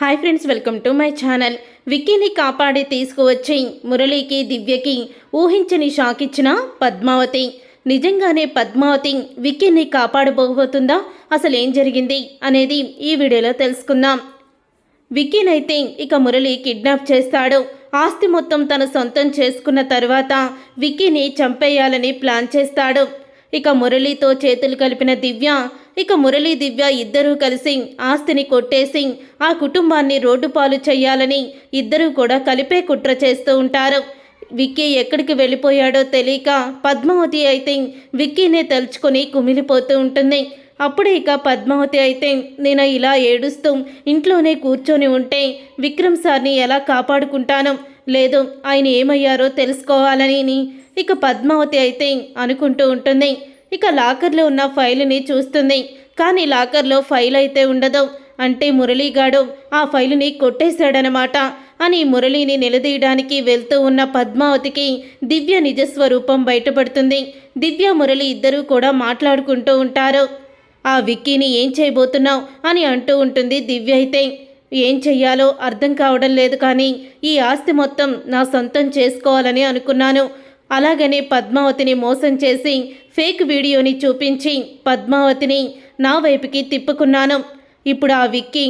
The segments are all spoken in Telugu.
Hi friends welcome to my channel విక్కీని కాపాడి తీసుకువచ్చి మురళికి దివ్యకి ఊహించని షాక్ ఇచ్చిన పద్మావతి. నిజంగానే పద్మావతి విక్కీని కాపాడబోబోతుందా అసలు ఏం జరిగింది అనేది ఈ వీడియోలో తెలుసుకుందాం. విక్కీనైతే ఇక మురళి కిడ్నాప్ చేస్తాడు. ఆస్తి మొత్తం తన సొంతం చేసుకున్న తర్వాత విక్కీని చంపేయాలని ప్లాన్ చేస్తాడు. ఇక మురళితో చేతులు కలిపిన దివ్య ఇక మురళీ దివ్య ఇద్దరూ కలిసి ఆస్తిని కొట్టేసి ఆ కుటుంబాన్ని రోడ్డు పాలు చేయాలని ఇద్దరూ కూడా కలిపే కుట్ర చేస్తూ ఉంటారు. విక్కీ ఎక్కడికి వెళ్ళిపోయాడో తెలియక పద్మావతి అయితే విక్కీనే తలుచుకొని కుమిలిపోతూ ఉంటుంది. అప్పుడే ఇక పద్మావతి అయితే నేను ఇలా ఏడుస్తూ ఇంట్లోనే కూర్చొని ఉంటే విక్రమ్ సార్ని ఎలా కాపాడుకుంటాను? లేదు ఆయన ఏమయ్యారో తెలుసుకోవాలని ఇక పద్మావతి అయితే అనుకుంటూ ఉంటుంది. ఇక లాకర్లో ఉన్న ఫైలుని చూస్తుంది. కానీ లాకర్లో ఫైల్ అయితే ఉండదు. అంటే మురళీగాడు ఆ ఫైలుని కొట్టేశాడనమాట. అని మురళిని నిలదీయడానికి వెళ్తూ ఉన్న పద్మావతికి దివ్య నిజస్వరూపం బయటపడుతుంది. దివ్య మురళి ఇద్దరూ కూడా మాట్లాడుకుంటూ ఉంటారు. ఆ విక్కీని ఏం చేయబోతున్నావు? అని అంటూ ఉంటుంది దివ్య అయితే. ఏం చెయ్యాలో అర్థం కావడం లేదు కానీ ఈ ఆస్తి మొత్తం నా సొంతం చేసుకోవాలని అనుకున్నాను. అలాగనే పద్మావతిని మోసం చేసి ఫేక్ వీడియోని చూపించి పద్మావతిని నా వైపుకి తిప్పుకున్నాను. ఇప్పుడు ఆ విక్కి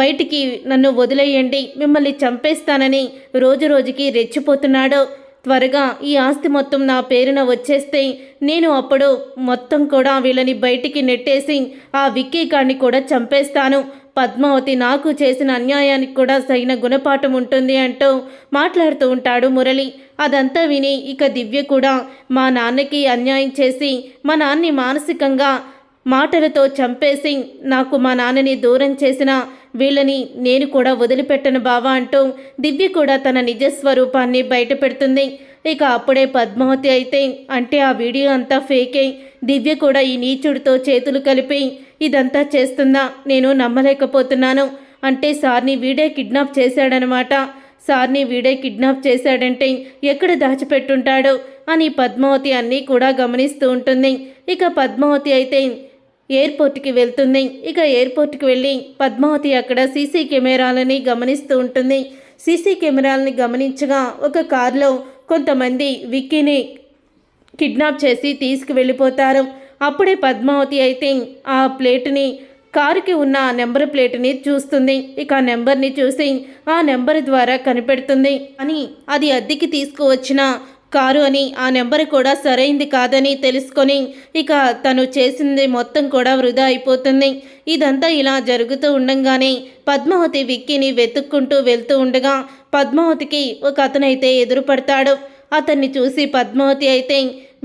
బయటికి నన్ను వదిలేయండి మిమ్మల్ని చంపేస్తానని రోజు రోజుకి రెచ్చిపోతున్నాడు. త్వరగా ఈ ఆస్తి మొత్తం నా పేరున వచ్చేస్తే నేను అప్పుడు మొత్తం కూడా వీళ్ళని బయటికి నెట్టేసి ఆ విక్కీ గాడిని కూడా చంపేస్తాను. పద్మావతి నాకు చేసిన అన్యాయానికి కూడా సైన గుణపాఠం ఉంటుంది అంటూ మాట్లాడుతూ ఉంటాడు మురళి. అదంతా విని ఇక దివ్య కూడా మా నాన్నకి అన్యాయం చేసి మా నాన్ని మానసికంగా మాటలతో చంపేసి నాకు మా నాన్నని దూరం చేసిన వీళ్ళని నేను కూడా వదిలిపెట్టను బావా అంటూ దివ్య కూడా తన నిజస్వరూపాన్ని బయటపెడుతుంది. ఇక అప్పుడే పద్మావతి అయితే అంటే ఆ వీడియో అంతా ఫేకే దివ్య కూడా ఈ నీచుడితో చేతులు కలిపి ఇదంతా చేస్తుందా నేను నమ్మలేకపోతున్నాను. అంటే సార్ని వీడే కిడ్నాప్ చేశాడనమాట. సార్ని వీడే కిడ్నాప్ చేశాడంటే ఎక్కడ దాచిపెట్టుంటాడు అని పద్మావతి అన్నీ కూడా గమనిస్తూ ఉంటుంది. ఇక పద్మావతి అయితే ఎయిర్పోర్ట్కి వెళ్తుంది. ఇక ఎయిర్పోర్ట్కి వెళ్ళి పద్మావతి అక్కడ సీసీ కెమెరాలని గమనిస్తూ ఉంటుంది. సీసీ కెమెరాలని గమనించగా ఒక కారులో కొంతమంది విక్కీని కిడ్నాప్ చేసి తీసుకువెళ్ళిపోతారు. అప్పుడే పద్మావతి అయితే ఆ ప్లేట్ని కారుకి ఉన్న ఆ నెంబర్ ప్లేట్ని చూస్తుంది. ఇక ఆ నెంబర్ని చూసి ఆ నెంబర్ ద్వారా కనిపెడుతుంది. అని అది అద్దెకి తీసుకువచ్చిన కారు అని ఆ నెంబర్ కూడా సరైంది కాదని తెలుసుకొని ఇక తను చేసింది మొత్తం కూడా వృధా అయిపోతుంది. ఇదంతా ఇలా జరుగుతూ ఉండంగానే పద్మావతి విక్కీని వెతుక్కుంటూ వెళ్తూ ఉండగా పద్మావతికి ఒక అతనైతే ఎదురుపడతాడు. అతన్ని చూసి పద్మావతి అయితే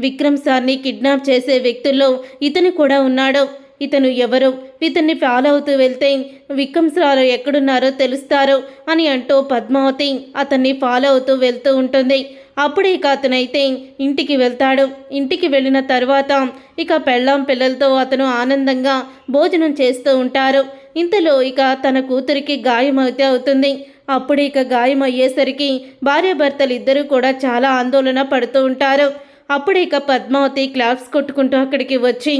విక్రమ్ సార్ని కిడ్నాప్ చేసే వ్యక్తుల్లో ఇతను కూడా ఉన్నాడు. ఇతను ఎవరు? ఇతన్ని ఫాలో అవుతూ వెళ్తే విక్రమ్ సార్ ఎక్కడున్నారో తెలుస్తారు అని అంటూ పద్మావతి అతన్ని ఫాలో అవుతూ వెళ్తూ ఉంటుంది. అప్పుడే ఇక అతనైతే ఇంటికి వెళ్తాడు. ఇంటికి వెళ్ళిన తర్వాత ఇక పెళ్ళాం పిల్లలతో అతను ఆనందంగా భోజనం చేస్తూ ఉంటారు. ఇంతలో ఇక తన కూతురికి గాయం అయితే అవుతుంది. అప్పుడు ఇక గాయం అయ్యేసరికి భార్యాభర్తలు ఇద్దరూ కూడా చాలా ఆందోళన పడుతూ ఉంటారు. అప్పుడు ఇక పద్మావతి క్లాప్స్ కొట్టుకుంటూ అక్కడికి వచ్చి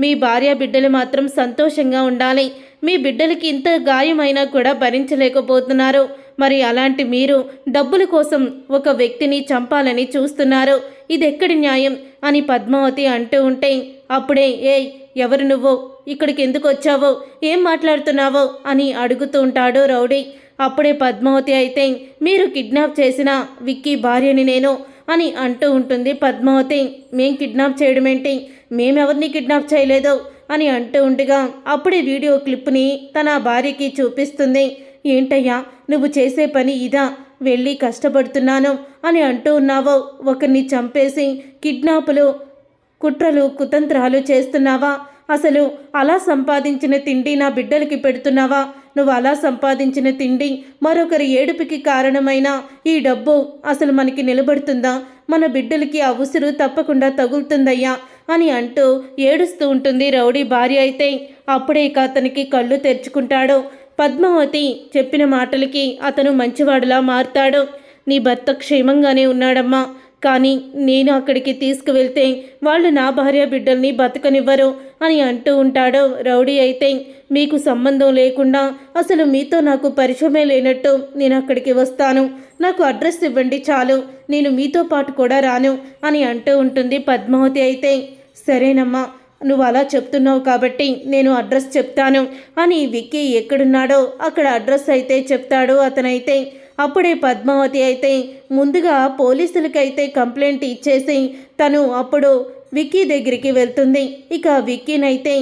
మీ భార్య బిడ్డలు మాత్రం సంతోషంగా ఉండాలి. మీ బిడ్డలకి ఇంత గాయమైనా కూడా భరించలేకపోతున్నారు. మరి అలాంటి మీరు డబ్బుల కోసం ఒక వ్యక్తిని చంపాలని చూస్తున్నారు. ఇది ఎక్కడి న్యాయం? అని పద్మావతి అంటూ ఉంటే అప్పుడే ఏయ్ ఎవరు నువ్వు? ఇక్కడికి ఎందుకు వచ్చావో? ఏం మాట్లాడుతున్నావో? అని అడుగుతూ ఉంటాడు రౌడీ. అప్పుడే పద్మావతి అయితే మీరు కిడ్నాప్ చేసిన విక్కీ భార్యని నేను అని అంటూ ఉంటుంది. పద్మావతి మేం కిడ్నాప్ చేయడం ఏంటి మేమెవరిని కిడ్నాప్ చేయలేదు? అని అంటూ ఉండగా. అప్పుడే వీడియో క్లిప్ని తన భార్యకి చూపిస్తుంది. ఏంటయ్యా నువ్వు చేసే పని ఇదా? వెళ్ళి కష్టపడుతున్నాను అని అంటూ ఉన్నావో? ఒకరిని చంపేసి కిడ్నాపులు కుట్రలు కుతంత్రాలు చేస్తున్నావా? అసలు అలా సంపాదించిన తిండి నా బిడ్డలకి పెడుతున్నావా? నువ్వు అలా సంపాదించిన తిండి మరొకరి ఏడుపుకి కారణమైన ఈ డబ్బు అసలు మనకి నిలబడుతుందా? మన బిడ్డలకి ఆ ఉసురు తప్పకుండా తగులుతుందయ్యా అని అంటూ ఏడుస్తూ ఉంటుంది రౌడీ భార్య అయితే. అప్పుడే ఇక అతనికి కళ్ళు తెరుచుకుంటాడు. పద్మావతి చెప్పిన మాటలకి అతను మంచివాడులా మారుతాడు. నీ భర్త క్షేమంగానే ఉన్నాడమ్మా. కానీ నేను అక్కడికి తీసుకువెళ్తే వాళ్ళు నా భార్య బిడ్డల్ని బతకనివ్వరు అని అంటూ ఉంటాడు రౌడీ అయితే. మీకు సంబంధం లేకుండా అసలు మీతో నాకు పరిచయమే లేనట్టు నేను అక్కడికి వస్తాను. నాకు అడ్రస్ ఇవ్వండి చాలు. నేను మీతో పాటు కూడా రాను అని అంటూ ఉంటుంది పద్మావతి అయితే. సరేనమ్మా నువ్వు అలా చెప్తున్నావు కాబట్టి నేను అడ్రస్ చెప్తాను అని విక్కీ ఎక్కడున్నాడో అక్కడ అడ్రస్ అయితే చెప్తాడు అతనైతే. అప్పుడే పద్మావతి అయితే ముందుగా పోలీసులకైతే కంప్లైంట్ ఇచ్చేసి తను అప్పుడు విక్కీ దగ్గరికి వెళ్తుంది. ఇక విక్కీనైతే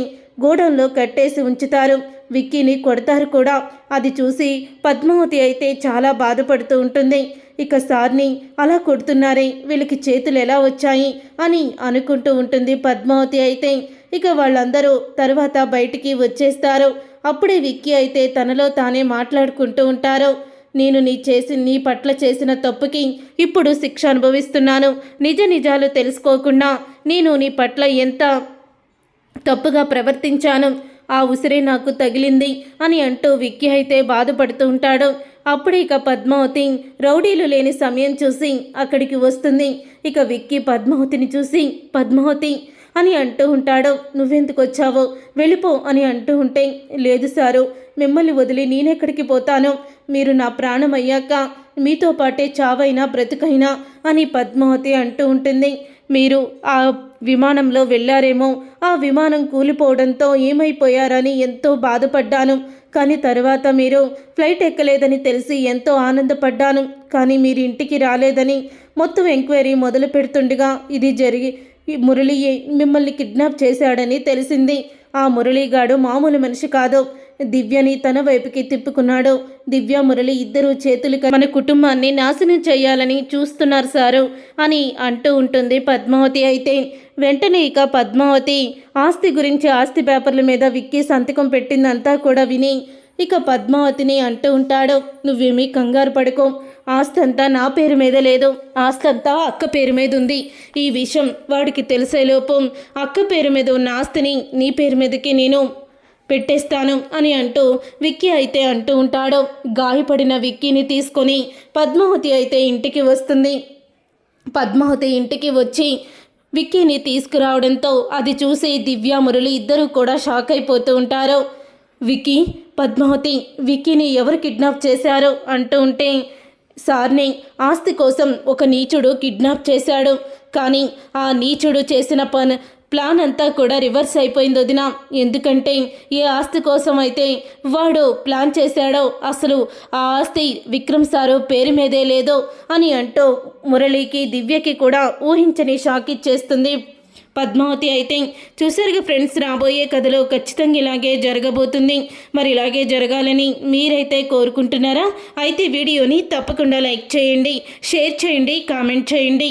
గోడంలో కట్టేసి ఉంచుతారు. విక్కీని కొడతారు కూడా. అది చూసి పద్మావతి అయితే చాలా బాధపడుతూ ఉంటుంది. ఇక సార్ని అలా కొడుతున్నారే వీళ్ళకి చేతులు ఎలా వచ్చాయి అని అనుకుంటూ ఉంటుంది పద్మావతి అయితే. ఇక వాళ్ళందరూ తర్వాత బయటికి వచ్చేస్తారు. అప్పుడే విక్కీ అయితే తనలో తానే మాట్లాడుకుంటూ ఉంటారు. నేను నీ చేసి నీ పట్ల చేసిన తప్పుకి ఇప్పుడు శిక్ష అనుభవిస్తున్నాను. నిజ నిజాలు తెలుసుకోకుండా నేను నీ పట్ల ఎంత తప్పుగా ప్రవర్తించాను ఆ ఉసిరే నాకు తగిలింది అని అంటూ విక్కీ అయితే బాధపడుతూ ఉంటాడు. అప్పుడు ఇక పద్మావతి రౌడీలు లేని సమయం చూసి అక్కడికి వస్తుంది. ఇక విక్కీ పద్మావతిని చూసి పద్మావతి అని అంటూ ఉంటాడు. నువ్వెందుకు వచ్చావో? వెళ్ళిపో అని అంటూ ఉంటే లేదు సారు మిమ్మల్ని వదిలి నేనెక్కడికి పోతాను మీరు నా ప్రాణం అయ్యాక మీతో పాటే చావైనా బ్రతుకైనా అని పద్మావతి అంటూ ఉంటుంది. మీరు ఆ విమానంలో వెళ్ళారేమో ఆ విమానం కూలిపోవడంతో ఏమైపోయారని ఎంతో బాధపడ్డాను. కానీ తర్వాత మీరు ఫ్లైట్ ఎక్కలేదని తెలిసి ఎంతో ఆనందపడ్డాను. కానీ మీరు ఇంటికి రాలేదని మొత్తం ఎంక్వైరీ మొదలు పెడుతుండగా ఇది జరిగి మురళి మిమ్మల్ని కిడ్నాప్ చేశాడని తెలిసింది. ఆ మురళీగాడు మామూలు మనిషి కాదు. దివ్యని తన వైపుకి తిప్పుకున్నాడు. దివ్య మురళి ఇద్దరు చేతులు మన కుటుంబాన్ని నాశనం చేయాలని చూస్తున్నారు సారు అని అంటూ ఉంటుంది పద్మావతి. అయితే వెంటనే ఇక పద్మావతి ఆస్తి గురించి ఆస్తి పేపర్ల మీద విక్కి సంతకం పెట్టిందంతా కూడా విని ఇక పద్మావతిని అంటూ ఉంటాడు నువ్వేమీ కంగారు పడుకో. ఆస్తి అంతా నా పేరు మీద లేదు. ఆస్తి అంతా అక్క పేరు మీద ఉంది. ఈ విషయం వాడికి తెలిసేలోపు అక్క పేరు మీద ఉన్న ఆస్తిని నీ పేరు మీదకి నేను పెట్టేస్తాను అని అంటూ విక్కీ అయితే అంటూ ఉంటాడు. గాయపడిన విక్కీని తీసుకొని పద్మావతి అయితే ఇంటికి వస్తుంది. పద్మావతి ఇంటికి వచ్చి విక్కీని తీసుకురావడంతో అది చూసి దివ్య మురళి ఇద్దరూ కూడా షాక్ అయిపోతూ ఉంటారు. విక్కీ పద్మావతి విక్కీని ఎవరు కిడ్నాప్ చేశారు అంటూ ఉంటే సార్ని ఆస్తి కోసం ఒక నీచుడు కిడ్నాప్ చేశాడు. కానీ ఆ నీచుడు చేసిన పని ప్లాన్ అంతా కూడా రివర్స్ అయిపోయింది వదిన. ఎందుకంటే ఏ ఆస్తి కోసం అయితే వాడు ప్లాన్ చేశాడో అసలు ఆ ఆస్తి విక్రమ్ సారు పేరు మీదే లేదో అని అంటూ మురళికి దివ్యకి కూడా ఊహించని షాక్ ఇచ్చేస్తుంది. పద్మావతి అయితే చూసారుగా ఫ్రెండ్స్ రాబోయే కథలో ఖచ్చితంగా ఇలాగే జరగబోతుంది. మరి ఇలాగే జరగాలని మీరైతే కోరుకుంటున్నారా? అయితే వీడియోని తప్పకుండా లైక్ చేయండి షేర్ చేయండి కామెంట్ చేయండి.